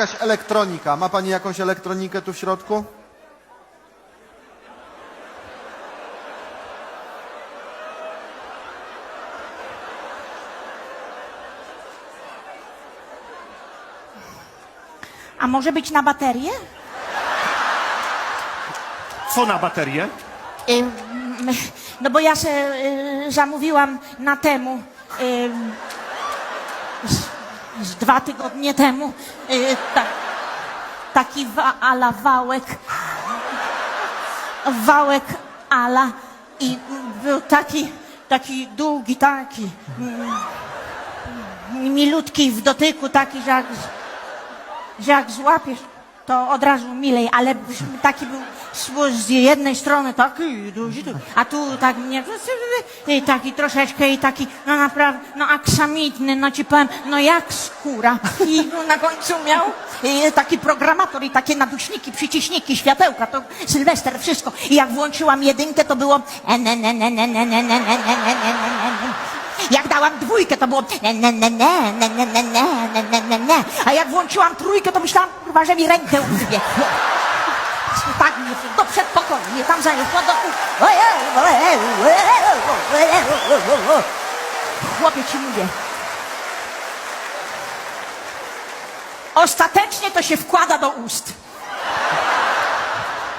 Jakaś elektronika. Ma pani jakąś elektronikę tu w środku? A może być na baterię? Co na baterię? Ym, no bo ja się y, zamówiłam na temu. ym, z dwa tygodnie temu. y, ta, taki wa, ala wałek. Wałek ala. I był taki, taki długi, taki. mm, Milutki w dotyku, taki, że jak, że jak złapiesz, to od razu milej, ale taki był szło z jednej strony taki a tu tak mnie, i taki troszeczkę i taki, no naprawdę, no aksamitny, no ci powiem, no jak skóra. I na końcu miał taki programator i takie naduśniki, przyciśniki, światełka, to Sylwester, wszystko. I jak włączyłam jedynkę, to było jak dałam dwójkę, to było ne, ne, ne, ne, ne, ne, ne, ne, ne, ne, ne, ne. A jak włączyłam trójkę, to myślałam, kurwa, że mi rękę urwie. Tak mnie do przedpokoju, mnie tam zaniosło do... Chłopie ci mówię. Ostatecznie to się wkłada do ust.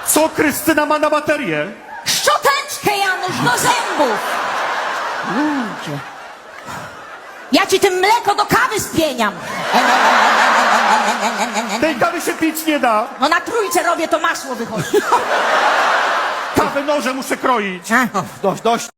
Co Krystyna ma na baterię? Szczoteczkę, Janusz, do zębów! Ludzie. Ja ci tym mleko do kawy spieniam. Tej kawy się pić nie da. No na trójce robię, to masło wychodzi. Kawę noże muszę kroić. Dość, dość.